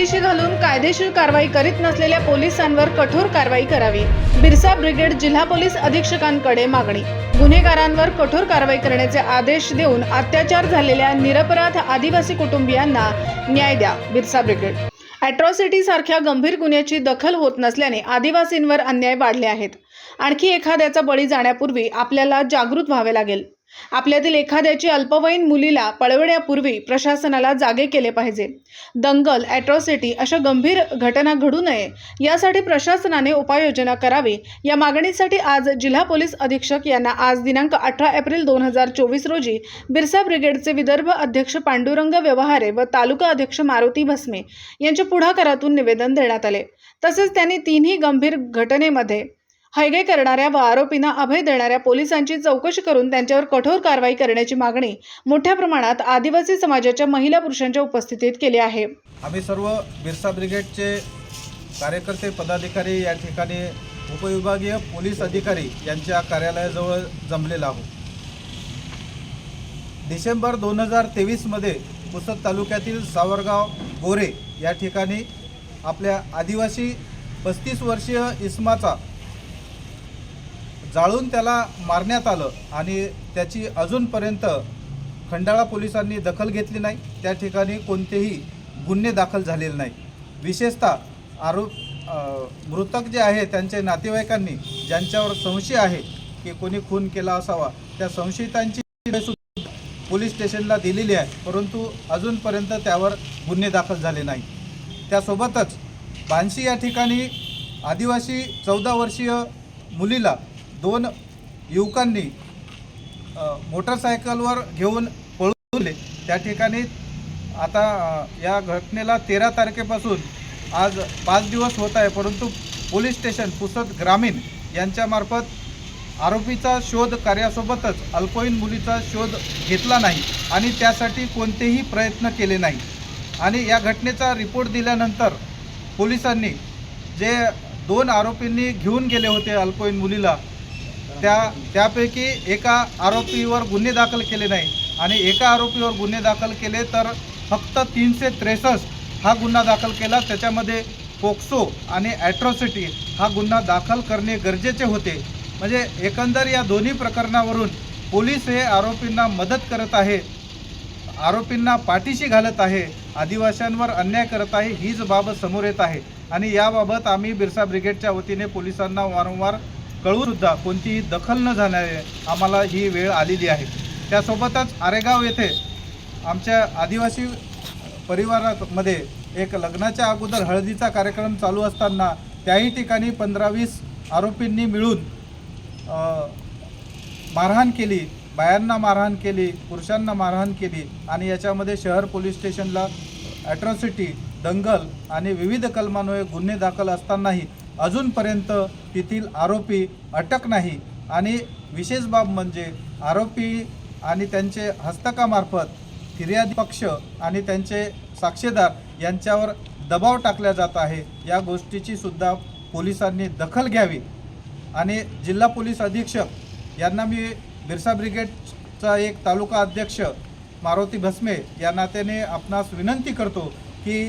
पाठीशी घालून कायदेशीर कारवाई करीत नसलेल्या पोलिसांवर कठोर कारवाई करावी. बिरसा ब्रिगेड जिल्हा पोलीस अधीक्षकांकडे मागणी. गुन्हेगारांवर कठोर कारवाई करण्याचे आदेश देऊन अत्याचार झालेल्या निरपराध आदिवासी कुटुंबियांना न्याय द्या बिरसा ब्रिगेड. अॅट्रॉसिटी सारख्या गंभीर गुन्ह्याची दखल होत नसल्याने आदिवासींवर अन्याय वाढले आहेत. आणखी एखाद्याचा बळी जाण्यापूर्वी आपल्याला जागृत व्हावे लागेल. आपल्यातील एखाद्याची अल्पवयीन मुलीला पळवण्यापूर्वी प्रशासनाला जागे केले पाहिजे. दंगल ॲट्रॉसिटी अशा गंभीर घटना घडू नये यासाठी प्रशासनाने उपाययोजना करावी. या मागणीसाठी आज जिल्हा पोलीस अधीक्षक यांना आज दिनांक अठरा एप्रिल दोन हजार चोवीस रोजी बिरसा ब्रिगेडचे विदर्भ अध्यक्ष पांडुरंग व्यवहारे व तालुका अध्यक्ष मारुती भस्मे यांच्या पुढाकारातून निवेदन देण्यात आले. तसेच त्यांनी तीनही गंभीर घटनेमध्ये हयगय करणाऱ्या व आरोपींना अभय देणाऱ्या पोलिसांची चौकशी करून त्यांच्यावर कठोर कारवाई करण्याची मागणी मोठ्या प्रमाणात आदिवासी समाजाच्या महिला पुरुषांच्या उपस्थितीत केली आहे. आम्ही सर्व बिरसा ब्रिगेडचे कार्यकर्ते पदाधिकारी या ठिकाणी उपविभागीय पोलीस अधिकारी यांच्या कार्यालयाजवळ जमलेलो आहोत. डिसेंबर दोन हजार तेवीसमध्ये पुसद तालुक्यातील सावरगाव गोरे या ठिकाणी आपल्या आदिवासी पस्तीस वर्षीय इस्माचा जाळून त्याला मारण्यात आलं आणि त्याची अजूनपर्यंत खंडाळा पोलिसांनी दखल घेतली नाही. त्या ठिकाणी कोणतेही गुन्हे दाखल झालेले नाही. विशेषतः आरोप मृतक जे आहे त्यांच्या नातेवाईकांनी ज्यांच्यावर संशय आहे की कोणी खून केला असावा त्या संशयितांची सुद्धा पोलीस स्टेशनला दिलेली आहे. परंतु अजूनपर्यंत त्यावर गुन्हे दाखल झाले नाही. त्यासोबतच बांशी या ठिकाणी आदिवासी चौदा वर्षीय मुलीला दोन युवकांनी मोटरसायकलवर घेऊन पळून त्या ठिकाणी आता या घटनेला तेरा तारखेपासून आज पाच दिवस होत आहे परंतु पोलीस स्टेशन पुसद ग्रामीण यांच्यामार्फत आरोपीचा शोध कार्यासोबतच अल्पवयीन मुलीचा शोध घेतला नाही आणि त्यासाठी कोणतेही प्रयत्न केले नाही. आणि या घटनेचा रिपोर्ट दिल्यानंतर पोलिसांनी जे दोन आरोपींनी घेऊन गेले होते अल्पवयीन मुलीला त्या त्यापैकी एका आरोपीवर गुन्हे दाखल केले नाही. आणि एका आरोपीवर गुन्हे दाखल केले तर फक्त तीनशे त्रेसष्ट हा गुन्हा दाखल केला. त्याच्यामध्ये पोक्सो आणि ॲट्रॉसिटी हा गुन्हा दाखल करणे गरजेचे होते. म्हणजे एकंदर या दोन्ही प्रकरणावरून पोलीस हे आरोपींना मदत करत आहे आरोपींना पाठीशी घालत आहे आदिवाशांवर अन्याय करत आहे हीच बाब समोर येत आहे. आणि याबाबत आम्ही बिरसा ब्रिगेडच्या वतीने पोलिसांना वारंवार कळवूनसुद्धा कोणतीही दखल न झाल्याने आम्हाला ही वेळ आलेली आहे. त्यासोबतच आरेगाव येथे आमच्या आदिवासी परिवारामध्ये एक लग्नाच्या अगोदर हळदीचा कार्यक्रम चालू असताना त्याही ठिकाणी पंधरा वीस आरोपींनी मिळून मारहाण केली बायांना मारहाण केली पुरुषांना मारहाण केली आणि याच्यामध्ये शहर पोलीस स्टेशनला ॲट्रॉसिटी दंगल आणि विविध कलमान्वये गुन्हे दाखल असतानाही अजूनपर्यंत तेथील आरोपी अटक नाही. आणि विशेष बाब म्हणजे आरोपी आणि त्यांचे हस्तकामार्फत फिर्यादी पक्ष आणि त्यांचे साक्षीदार यांच्यावर दबाव टाकला जात आहे. या गोष्टीची सुद्धा पोलिसांनी दखल घ्यावी. आणि जिल्हा पोलीस अधीक्षक यांना मी बिरसा ब्रिगेडचा एक तालुका अध्यक्ष मारुती भस्मे या नात्याने आपणास विनंती करतो की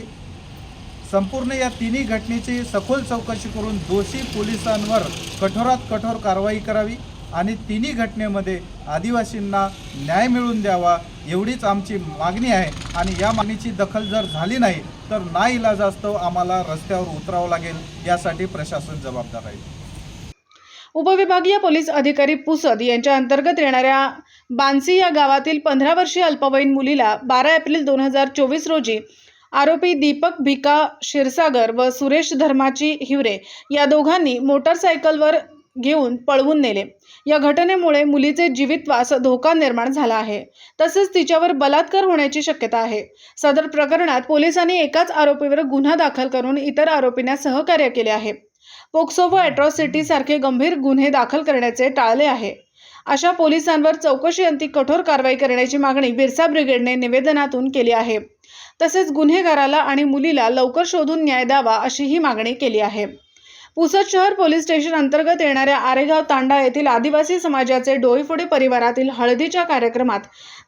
संपूर्ण या तिन्ही घटनेची सखोल चौकशी करून दोषी पोलिसांवर कठोरात कठोर कारवाई करावी आणि तिन्ही घटनेमध्ये आदिवासींना न्याय मिळवून द्यावा एवढीच आमची मागणी आहे. आणि या मागणीची दखल जर झाली नाही तर ना इलाजास्तव आम्हाला रस्त्यावर उतरावं लागेल यासाठी प्रशासन जबाबदार आहे उपविभागीय पोलीस अधिकारी पुसद यांच्या अंतर्गत येणाऱ्या बान्सी या गावातील पंधरा वर्षीय अल्पवयीन मुलीला बारा एप्रिल दोन हजार चोवीस रोजी आरोपी दीपक भिका क्षीरसागर व सुरेश धर्माची हिवरे या दोघांनी मोटरसायकलवर घेऊन पळवून नेले. या घटनेमुळे मुलीचे जीवितवास धोका निर्माण झाला आहे. तसेच तिच्यावर बलात्कार होण्याची शक्यता आहे. सदर प्रकरणात पोलिसांनी एकाच आरोपीवर गुन्हा दाखल करून इतर आरोपींना सहकार्य केले आहे. पोक्सो व अॅट्रॉसिटी सारखे गंभीर गुन्हे दाखल करण्याचे टाळले आहे. अशा पोलिसांवर चौकशी अंती कठोर कारवाई करण्याची मागणी बिरसा ब्रिगेडने निवेदनातून केली आहे. तसेच गुन्हेगाराला आणि मुलीला लवकर शोधून न्याय द्यावा अशी ही मागणी केली आहे. पुसद शहर पोलीस स्टेशन अंतर्गत येणाऱ्या आरेगाव तांडा येथील आदिवासी समाजाचे डोईफोडे परिवारातील हळदीच्या कार्यक्रमात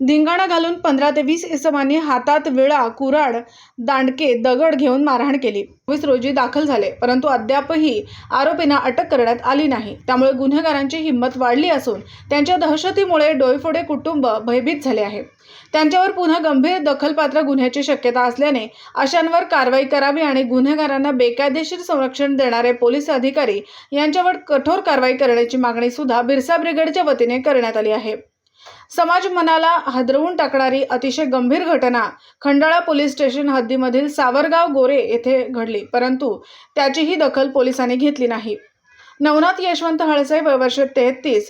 धिंगाणा घालून पंधरा ते वीस इसमांनी हातात विळा कुराड दांडके दगड घेऊन मारहाण केली. वीस रोजी दाखल झाले परंतु अद्यापही आरोपींना अटक करण्यात आली नाही. त्यामुळे गुन्हेगारांची हिंमत वाढली असून त्यांच्या दहशतीमुळे डोईफोडे कुटुंब भयभीत झाले आहे. त्यांच्यावर पुन्हा गंभीर दखलपात्र गुन्ह्याची शक्यता असल्याने अशांवर कारवाई करावी आणि गुन्हेगारांना बेकायदेशीर संरक्षण देणारे पोलीस अधिकारी यांच्यावर कठोर कारवाई करण्याची मागणी सुद्धा बिरसा ब्रिगेडच्या वतीने करण्यात आली आहे. समाज मनाला हादरवून टाकणारी अतिशय गंभीर घटना खंडाळा पोलीस स्टेशन हद्दीमधील सावरगाव गोरे येथे घडली. परंतु त्याचीही दखल पोलिसांनी घेतली नाही. नवनाथ यशवंत हळसे वर्ष तेहतीस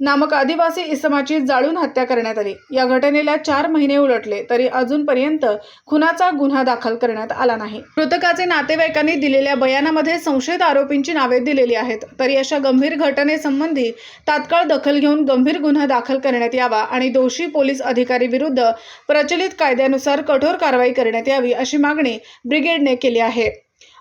नामक आदिवासी इसमाची जाळून हत्या करण्यात आली. या घटनेला चार महिने उलटले तरी अजूनपर्यंत खुनाचा गुन्हा दाखल करण्यात आला नाही. मृतकाचे नातेवाईकांनी दिलेल्या बयानामध्ये संशयित आरोपींची नावे दिलेली आहेत. तरी अशा गंभीर घटनेसंबंधी तात्काळ दखल घेऊन गंभीर गुन्हा दाखल करण्यात यावा आणि दोषी पोलीस अधिकारी विरुद्ध प्रचलित कायद्यानुसार कठोर कारवाई करण्यात यावी अशी मागणी ब्रिगेडने केली आहे.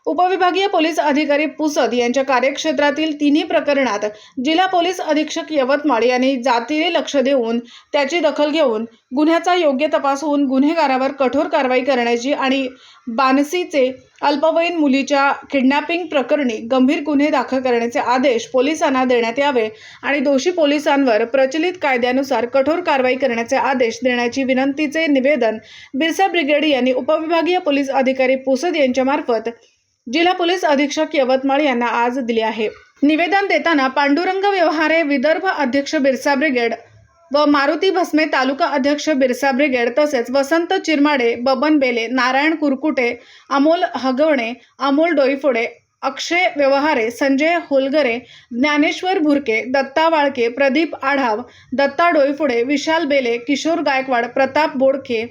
उपविभागीय पोलीस अधिकारी पुसद यांच्या कार्यक्षेत्रातील तिन्ही प्रकरणात जिल्हा पोलीस अधीक्षक यवतमाळ यांनी जातीने लक्ष देऊन त्याची दखल घेऊन गुन्ह्याचा योग्य तपास होऊन गुन्हेगारावर कठोर कारवाई करण्याची आणि बानसीचे अल्पवयीन मुलीच्या किडनॅपिंग प्रकरणी गंभीर गुन्हे दाखल करण्याचे आदेश पोलिसांना देण्यात यावे आणि दोषी पोलिसांवर प्रचलित कायद्यानुसार कठोर कारवाई करण्याचे आदेश देण्याची विनंतीचे निवेदन बिरसा ब्रिगेड यांनी उपविभागीय पोलीस अधिकारी पुसद यांच्यामार्फत जिल्हा पोलीस अधीक्षक यवतमाळ यांना आज दिली आहे. निवेदन देताना पांडुरंग व्यवहारे विदर्भ अध्यक्ष बिरसा ब्रिगेड व मारुती भस्मे तालुका अध्यक्ष बिरसा ब्रिगेड तसेच वसंत चिरमाडे बबन बेले नारायण कुरकुटे अमोल हगवणे अमोल डोईफोडे अक्षय व्यवहारे संजय होलगरे ज्ञानेश्वर भुरके दत्ता वाळके प्रदीप आढाव दत्ता डोईफोडे विशाल बेले किशोर गायकवाड प्रताप बोडके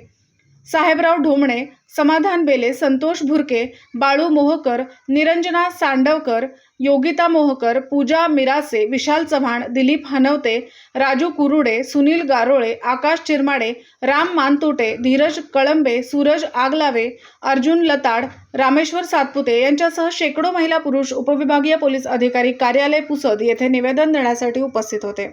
साहेबराव ढोमणे समाधान बेले संतोष भुरके बाळू मोहकर निरंजना सांडवकर योगिता मोहकर पूजा मिरासे विशाल चव्हाण दिलीप हनवते राजू कुरुडे सुनील गारोळे आकाश चिरमाडे राम मानतोटे धीरज कळंबे सूरज आगलावे अर्जुन लताड रामेश्वर सातपुते यांच्यासह शेकडो महिला पुरुष उपविभागीय पोलीस अधिकारी कार्यालय पुसद येथे निवेदन देण्यासाठी उपस्थित होते.